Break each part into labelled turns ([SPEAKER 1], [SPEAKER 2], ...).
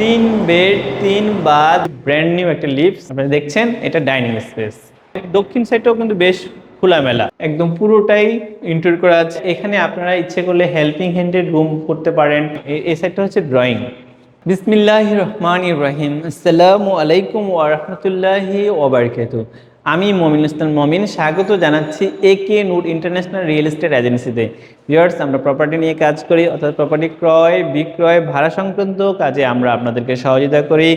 [SPEAKER 1] তিন বেড, তিন বাদ ব্র্যান্ড নিউ একটা লিপস আপনারা দেখছেন, এটা ডাইনিং স্পেস দক্ষিণ সাইডটাও কিন্তু বেশ খোলামেলা। একদম পুরোটাই ইন্টার করা আছে। এখানে আপনারা ইচ্ছে করলে হেল্পিং হ্যান্ডেড রুম করতে পারেন। এই সাইডটা হচ্ছে ড্রয়িং বিসমিল্লাহ রহমান ইব্রাহিম আসসালামু আলাইকুম ওয়া রাহমাতুল্লাহি ওয়া বারাকাতুহু। আমি মমিন ইসলাম মমিন, স্বাগত জানাচ্ছি এ কে নুট ইন্টারন্যাশনাল রিয়েল এস্টেট এজেন্সিতে ভিওয়ার্স আমরা প্রপার্টি নিয়ে কাজ করি, অর্থাৎ প্রপার্টি ক্রয়, বিক্রয়, ভাড়া সংক্রান্ত কাজে আমরা আপনাদেরকে সহযোগিতা করি।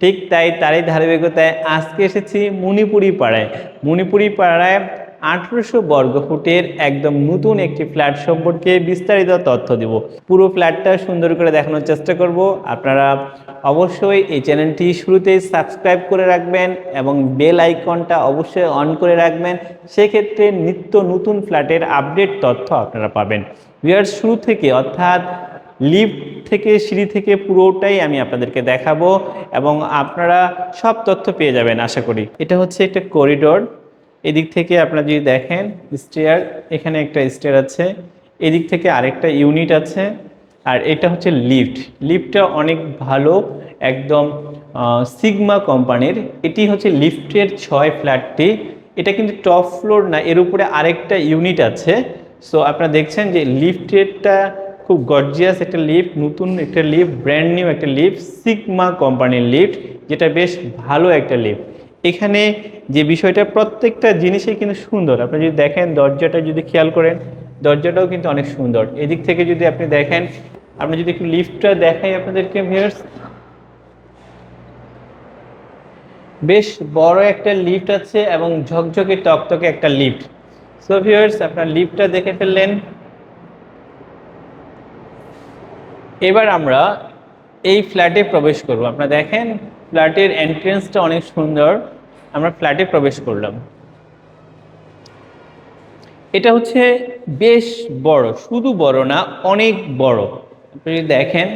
[SPEAKER 1] ঠিক তাই তারই ধারাবাহিকতায় আজকে এসেছি মণিপুরি পাড়ায়। মণিপুরি পাড়ায় আঠারোশো বর্গ ফুটের একদম নতুন একটি ফ্ল্যাট সম্পর্কে বিস্তারিত তথ্য দেব। পুরো ফ্ল্যাটটা সুন্দর করে দেখানোর চেষ্টা করব। আপনারা অবশ্যই এই চ্যানেলটি শুরুতেই সাবস্ক্রাইব করে রাখবেন এবং বেল আইকনটা অবশ্যই অন করে রাখবেন। সেক্ষেত্রে নিত্য নতুন ফ্ল্যাটের আপডেট তথ্য আপনারা পাবেন। বিয়ার শুরু থেকে অর্থাৎ লিফট থেকে সিঁড়ি থেকে পুরোটাই আমি আপনাদেরকে দেখাবো এবং আপনারা সব তথ্য পেয়ে যাবেন, আশা করি। এটা হচ্ছে একটা করিডোর। এদিক থেকে আপনারা যদি দেখেন স্টেয়ার এখানে একটা স্টেয়ার আছে। এদিক থেকে আরেকটা ইউনিট আছে। আর এটা হচ্ছে লিফট লিফটটা অনেক ভালো, একদম সিগমা কোম্পানির এটি হচ্ছে লিফটের ছয় ফ্ল্যাটটি এটা কিন্তু টপ ফ্লোর না, এর উপরে আরেকটা ইউনিট আছে। সো আপনারা দেখছেন যে লিফটেরটা খুব গর্জিয়াস একটা লিফট নতুন একটা লিফট ব্র্যান্ড নিউ একটা লিফট সিগমা কোম্পানির লিফট যেটা বেশ ভালো একটা লিফট এখানে যে বিষয়টা, প্রত্যেকটা জিনিসই কিন্তু সুন্দর। আপনি যদি দেখেন, দরজাটা যদি খেয়াল করেন, দরজাটাও কিন্তু অনেক সুন্দর। এদিক থেকে যদি আপনি দেখেন, আপনি যদি একটু লিফটটা দেখাই আপনাদেরকে ভিউয়ার্স বেশ বড় একটা লিফট আছে এবং ঝকঝকে টকটকে একটা লিফট সো ভিউয়ার্স আপনার লিফটটা দেখে ফেললেন। এবার আমরা এই ফ্ল্যাটে প্রবেশ করব। আপনারা দেখেন ফ্ল্যাটের এন্ট্রেন্সটা অনেক সুন্দর। আমরা ফ্ল্যাটে প্রবেশ করলাম। এটা হচ্ছে বেশ বড়, শুধু বড় না, অনেক বড়। আপনি যদি দেখেন,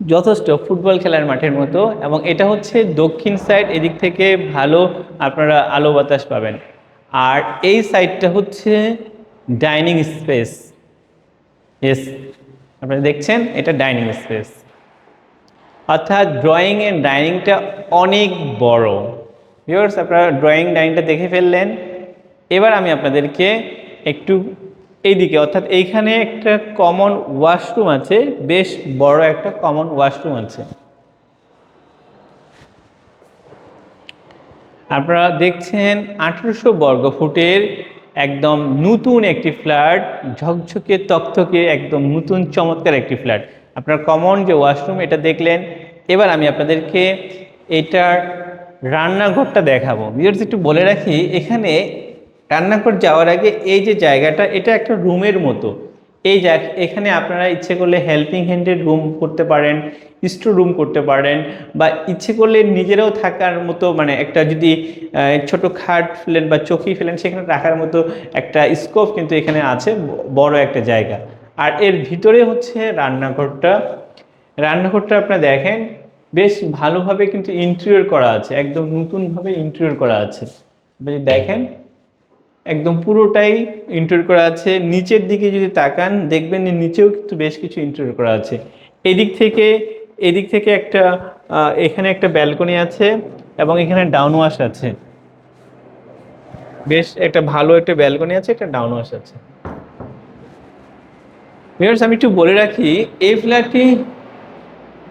[SPEAKER 1] যথেষ্ট ফুটবল খেলার মাঠের মতো এবং এটা হচ্ছে দক্ষিণ সাইড এদিক থেকে ভালো আপনারা আলো বাতাস পাবেন। আর এই সাইডটা হচ্ছে ডাইনিং স্পেস ইয়েস আপনারা দেখছেন, এটা ডাইনিং স্পেস অর্থাৎ ড্রয়িং এন্ড ডাইনিংটা অনেক বড়। ভিউয়ার্স আপনারা ড্রয়িং ডাইনিংটা দেখে ফেললেন। এবার আমি আপনাদেরকে একটু এইদিকে, অর্থাৎ এইখানে একটা কমন ওয়াশরুম আছে, বেশ বড় একটা কমন ওয়াশরুম আছে। আপনারা দেখছেন আঠারোশো বর্গ ফুটের একদম নতুন একটি ফ্ল্যাট ঝকঝকে তকথকে একদম নতুন চমৎকার একটি ফ্ল্যাট আপনার কমন যে ওয়াশরুম এটা দেখলেন এবার আমি আপনাদেরকে এটার রান্নাঘরটা দেখাবো। ভিউয়ার্স একটু বলে রাখি, এখানে রান্নাঘর যাওয়ার আগে এই যে জায়গাটা, এটা একটা রুমের মতো। এই এখানে আপনারা ইচ্ছে করলে হেল্পিং হ্যান্ডের রুম করতে পারেন স্টোর রুম করতে পারেন, বা ইচ্ছে করলে নিজেরাও থাকার মতো মানে একটা যদি ছোট খাট ফেলেন বা চকি ফেলেন, সেখানে রাখার মতো একটা স্কোপ কিন্তু এখানে আছে, বড় একটা জায়গা। আর এর ভিতরে হচ্ছে রান্নাঘরটা। রান্নাঘরটা আপনারা দেখেন বেশ ভালোভাবে কিন্তু ইন্টেরিয়র করা আছে, একদম নতুনভাবে ইন্টেরিয়র করা আছে। আপনি দেখেন, একদম পুরোটাই ইন্টার করা আছে। নিচের দিকে যদি তাকান, দেখবেন যে নিচেও কিন্তু বেশ কিছু ইন্টার করা আছে। এদিক থেকে এদিক থেকে একটা এখানে একটা ব্যালকনি আছে এবং এখানে ডাউন ওয়াশ আছে। বেশ একটা ভালো একটা ব্যালকনি আছে, একটা ডাউন ওয়াশ আছে। ভিউয়ার্স আমি একটু বলে রাখি, এই ফ্ল্যাটটি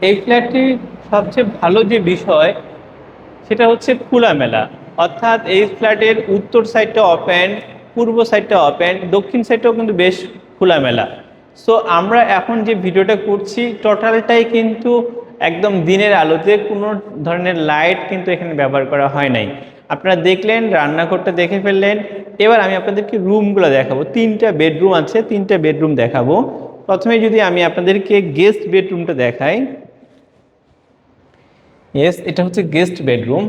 [SPEAKER 1] এই ফ্ল্যাটটির সবচেয়ে ভালো যে বিষয়, সেটা হচ্ছে খোলামেলা। অর্থাৎ এই ফ্ল্যাটের উত্তর সাইডটা ওপেন পূর্ব সাইডটা ওপেন দক্ষিণ সাইডটাও কিন্তু বেশ খোলামেলা। সো আমরা এখন যে ভিডিওটা করছি টোটালটাই কিন্তু একদম দিনের আলোতে কোনো ধরনের লাইট কিন্তু এখানে ব্যবহার করা হয় নাই। আপনারা দেখলেন, রান্নাঘরটা দেখে ফেললেন। এবার আমি আপনাদেরকে রুমগুলো দেখাবো। তিনটা বেডরুম আছে, তিনটা বেডরুম দেখাবো। প্রথমে যদি আমি আপনাদেরকে গেস্ট বেডরুমটা দেখাই ইয়েস এটা হচ্ছে গেস্ট বেডরুম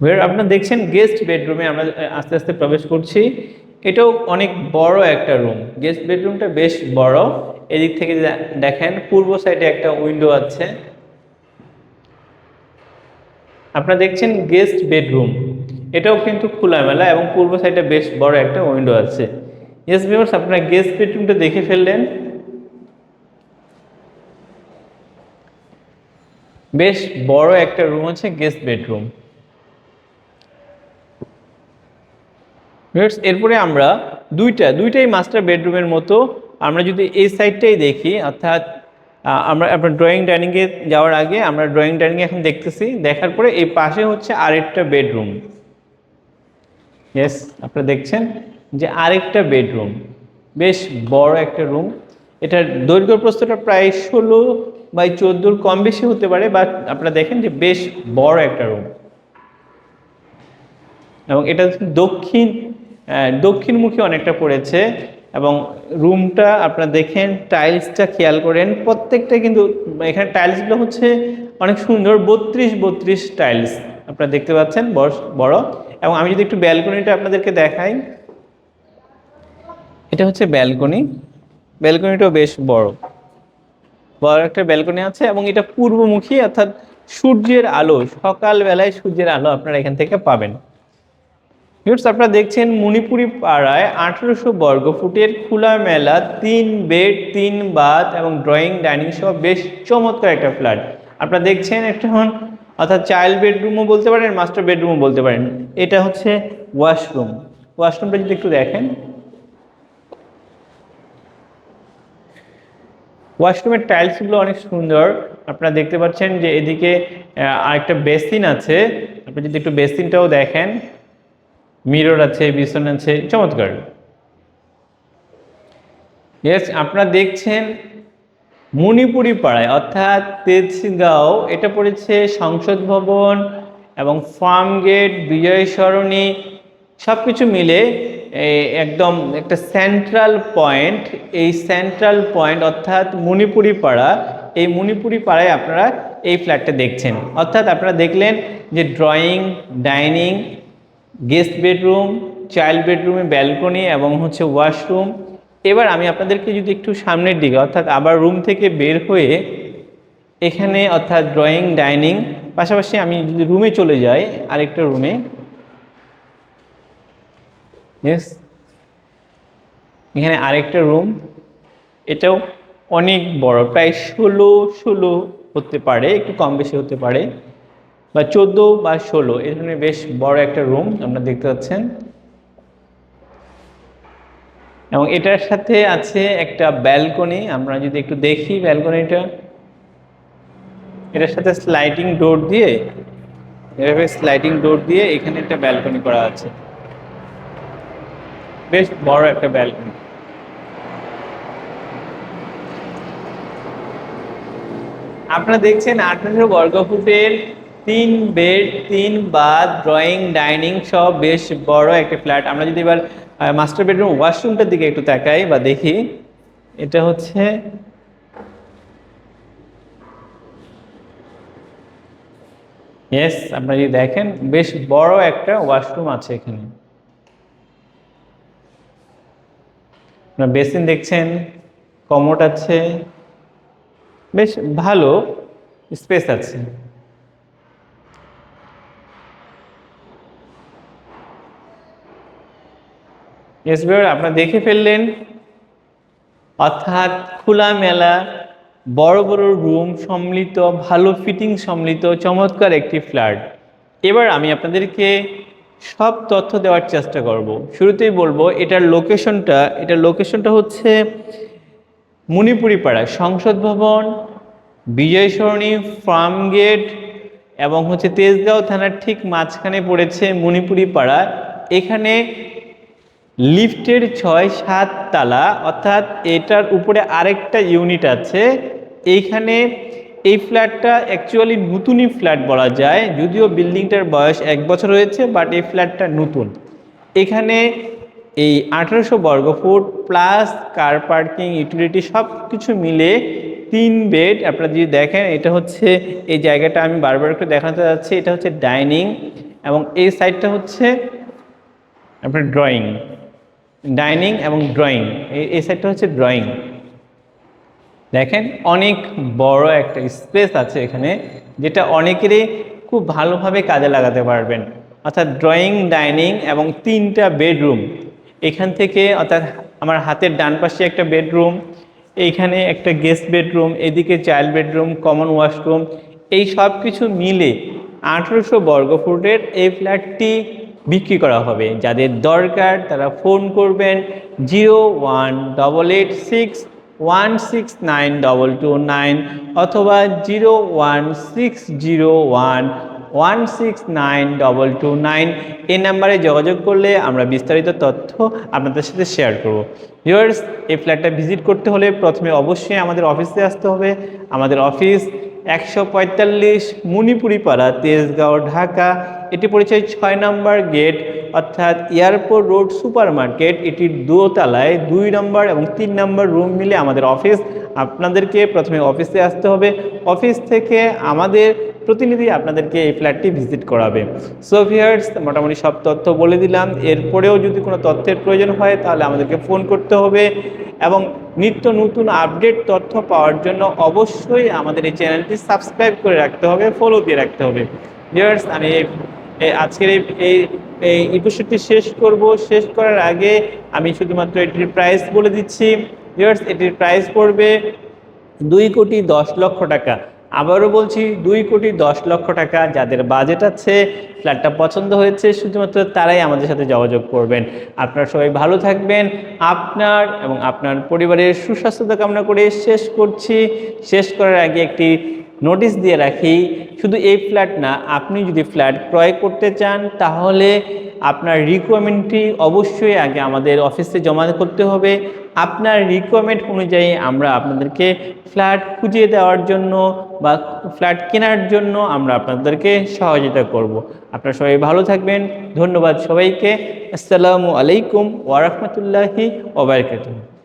[SPEAKER 1] ওয়ের আপনারা দেখছেন গেস্ট বেডরুমে আমরা আস্তে আস্তে প্রবেশ করছি। এটাও অনেক বড় একটা রুম গেস্ট বেডরুমটা বেশ বড়। এদিক থেকে দেখেন, পূর্ব সাইডে একটা উইন্ডো আছে। আপনারা দেখছেন গেস্ট বেডরুম এটাও কিন্তু খোলামেলা এবং পূর্ব সাইডে বেশ বড় একটা উইন্ডো আছে। ইয়েস ভিউয়ার্স আপনারা গেস্ট বেডরুমটা দেখে ফেললেন। বেশ বড় একটা রুম আছে গেস্ট বেডরুম এরপরে আমরা দুইটা, দুইটাই মাস্টার বেডরুমের মতো। আমরা যদি এই সাইডটাই দেখি, অর্থাৎ আমরা আপনার ড্রয়িং ডাইনিংয়ে যাওয়ার আগে আমরা ড্রয়িং ডাইনিং এখন দেখতেছি। দেখার পরে এই পাশে হচ্ছে আরেকটা বেডরুম ইয়েস আপনারা দেখছেন যে আরেকটা বেডরুম বেশ বড় একটা রুম এটার দৈর্ঘ্য প্রস্থটা প্রায় ষোলো বাই চোদ্দোর কম বেশি হতে পারে বাট আপনারা দেখেন যে বেশ বড় একটা রুম এবং এটা দক্ষিণ দক্ষিণমুখী অনেকটা পড়েছে, এবং রুমটা আপনারা দেখেন টাইলসটা খেয়াল করেন, প্রত্যেকটা কিন্তু এখানে টাইলসগুলো হচ্ছে অনেক সুন্দর, বত্রিশ বত্রিশ টাইলস আপনারা দেখতে পাচ্ছেন, বড় এবং আমি যদি একটু ব্যালকনিটা আপনাদেরকে দেখাই, এটা হচ্ছে ব্যালকনি ব্যালকনিটাও বেশ বড়। বড় একটা ব্যালকনি আছে এবং এটা পূর্বমুখী, অর্থাৎ সূর্যের আলো, সকালবেলায় সূর্যের আলো আপনারা এখান থেকে পাবেন। ভিউয়ার্স আপনারা দেখছেন মণিপুরি পাড়ায় আঠেরোশো বর্গ ফুটের খোলা মেলা, তিন বেড, তিন বাথ এবং ড্রয়িং ডাইনিং সহ বেশ চমৎকার একটা ফ্ল্যাট আপনারা দেখছেন একটা হন, অর্থাৎ চাইল্ড বেডরুমও বলতে পারেন মাস্টার বেডরুমও বলতে পারেন। এটা হচ্ছে ওয়াশরুম ওয়াশরুমটা যদি একটু দেখেন ওয়াশরুমের টাইলসগুলো অনেক সুন্দর। আপনারা দেখতে পাচ্ছেন যে এদিকে আরেকটা বেসিন আছে। আপনি যদি একটু বেসিনটাও দেখেন মিরর আছে, বিছন আছে, চমৎকার। ইয়েস আপনারা দেখছেন মণিপুরি পাড়ায়, অর্থাৎ তেজগাঁও, এটা পড়েছে সংসদ ভবন এবং ফার্ম গেট বিজয় সরণি সব কিছু মিলে একদম একটা সেন্ট্রাল পয়েন্ট এই সেন্ট্রাল পয়েন্ট অর্থাৎ মণিপুরি পাড়া এই মণিপুরি পাড়ায় আপনারা এই ফ্ল্যাটটা দেখছেন। অর্থাৎ আপনারা দেখলেন যে drawing dining guest bedroom child বেডরুমে ব্যালকনি এবং হচ্ছে ওয়াশরুম এবার আমি আপনাদেরকে যদি একটু সামনের দিকে, অর্থাৎ আবার রুম থেকে বের হয়ে এখানে অর্থাৎ ড্রয়িং ডাইনিং পাশাপাশি আমি যদি রুমে চলে যাই, আরেকটা রুমে ইয়েস এখানে আরেকটা রুম এটাও অনেক বড়, প্রায় ষোলো ষোলো হতে পারে, একটু কম বেশি হতে পারে, বা চোদ্দ বা ষোলো এই ধরনের বেশ বড় একটা রুম আপনারা দেখতে পাচ্ছেন। এবং এটার সাথে আছে একটা ব্যালকনি আমরা যদি একটু দেখি ব্যালকনিটা এটার সাথে স্লাইডিং ডোর দিয়ে, এভাবে স্লাইডিং ডোর দিয়ে এখানে একটা ব্যালকনি করা আছে। বেশ বড় একটা ব্যালকনি আপনারা দেখছেন আঠারো বর্গফুটের তিন বেড, তিন বাথ ড্রয়িং ডাইনিং সব বেশ বড় একটা ফ্ল্যাট আমরা যদি এবার মাস্টার বেডরুম ওয়াশরুমটার দিকে একটু তাকাই বা দেখি, এটা হচ্ছে ইয়েস আপনারা যদি দেখেন, বেশ বড় একটা ওয়াশরুম আছে এখানে। আপনারা বেসিন দেখছেন কমোট আছে, বেশ ভালো স্পেস আছে। এস আপনারা দেখে ফেললেন, অর্থাৎ খোলা মেলা, বড় বড় রুম সম্মিলিত, ভালো ফিটিং সম্মিলিত, চমৎকার একটি ফ্ল্যাট এবার আমি আপনাদেরকে সব তথ্য দেওয়ার চেষ্টা করব। শুরুতেই বলব, এটার লোকেশনটা এটার লোকেশনটা হচ্ছে মণিপুরি পাড়া সংসদ ভবন, বিজয় সরণি ফার্ম গেট এবং হচ্ছে তেজগাঁও থানার ঠিক মাঝখানে পড়েছে মণিপুরি পাড়া এখানে লিফটের ছয় সাত তালা, অর্থাৎ এটার উপরে আরেকটা ইউনিট আছে। এইখানে এই ফ্ল্যাটটা অ্যাকচুয়ালি নতুনই ফ্ল্যাট বলা যায়, যদিও বিল্ডিংটার বয়স এক বছর হয়েছে বাট এই ফ্ল্যাটটা নতুন। এখানে এই আঠারোশো বর্গফুট প্লাস কার পার্কিং ইউটিলিটি সব কিছু মিলে তিন বেড আপনারা যদি দেখেন, এটা হচ্ছে, এই জায়গাটা আমি বারবার একটু দেখাতে যাচ্ছি, এটা হচ্ছে ডাইনিং এবং এই সাইডটা হচ্ছে আপনার ড্রয়িং ডাইনিং এবং ড্রয়িং এই সাইডটা হচ্ছে ড্রয়িং দেখেন অনেক বড় একটা স্পেস আছে এখানে, যেটা অনেকেরই খুব ভালোভাবে কাজে লাগাতে পারবেন। অর্থাৎ ড্রয়িং, ডাইনিং এবং তিনটা বেডরুম। এখান থেকে অর্থাৎ আমার হাতের ডান পাশে একটা বেডরুম, এইখানে একটা গেস্ট বেডরুম, এদিকে চাইল্ড বেডরুম, কমন ওয়াশরুম, এই সব কিছু মিলে আঠেরোশো বর্গফুটের এই ফ্ল্যাটটি বিক্রি করা হবে। যাদের দরকার তারা ফোন করবেন zero one double eight six one six nine double two nine অথবা zero one six zero one one six nine double two nine এই নাম্বারে যোগাযোগ করলে আমরা বিস্তারিত তথ্য আপনাদের সাথে শেয়ার করব। ভিউয়ার্স এই ফ্ল্যাটটা ভিজিট করতে হলে প্রথমে অবশ্যই আমাদের অফিসে আসতে হবে। আমাদের অফিস একশো পঁয়তাল্লিশ মণিপুরি পাড়া তেজগাঁও, ঢাকা। এটি পরিচয় ছয় নম্বর গেট অর্থাৎ এয়ারপোর্ট রোড সুপার মার্কেট এটির দোতলায় দুই নম্বর এবং তিন নম্বর রুম মিলে আমাদের অফিস। আপনাদেরকে প্রথমে অফিসে আসতে হবে। অফিস থেকে আমাদের প্রতিনিধি আপনাদেরকে এই ফ্ল্যাটটি ভিজিট করাবে। সো ভিয়ার্স মোটামুটি সব তথ্য বলে দিলাম। এরপরেও যদি কোনো তথ্যের প্রয়োজন হয়, তাহলে আমাদেরকে ফোন করতে হবে। এবং নিত্য নতুন আপডেট তথ্য পাওয়ার জন্য অবশ্যই আমাদের এই চ্যানেলটি সাবস্ক্রাইব করে রাখতে হবে, ফলো দিয়ে রাখতে হবে। ভিয়ার্স আমি আজকের এই, এই- এপিসোডটি শেষ করব। শেষ করার আগে আমি শুধুমাত্র এটির প্রাইস বলে দিচ্ছি। ভিউয়ার্স এটির প্রাইস পড়বে দুই কোটি দশ লক্ষ টাকা। আবারও বলছি, দুই কোটি দশ লক্ষ টাকা যাদের বাজেট আছে ফ্ল্যাটটা পছন্দ হয়েছে, শুধুমাত্র তারাই আমাদের সাথে যোগাযোগ করবেন। আপনারা সবাই ভালো থাকবেন। আপনার এবং আপনার পরিবারের সুস্বাস্থ্যতা কামনা করে শেষ করছি। শেষ করার আগে একটি নোটিশ দিয়ে রাখি, শুধু এই ফ্ল্যাট না, আপনি যদি ফ্ল্যাট ক্রয় করতে চান, তাহলে আপনার রিকোয়ারমেন্টটি অবশ্যই আগে আমাদের অফিসে জমা করতে হবে। আপনার রিকোয়ারমেন্ট অনুযায়ী আমরা আপনাদেরকে ফ্ল্যাট খুঁজে দেওয়ার জন্য বা ফ্ল্যাট কেনার জন্য আমরা আপনাদেরকে সহযোগিতা করব। আপনারা সবাই ভালো থাকবেন। ধন্যবাদ সবাইকে। আসসালামু আলাইকুম ওয়ারহমতুল্লাহি ওবরকাতুহ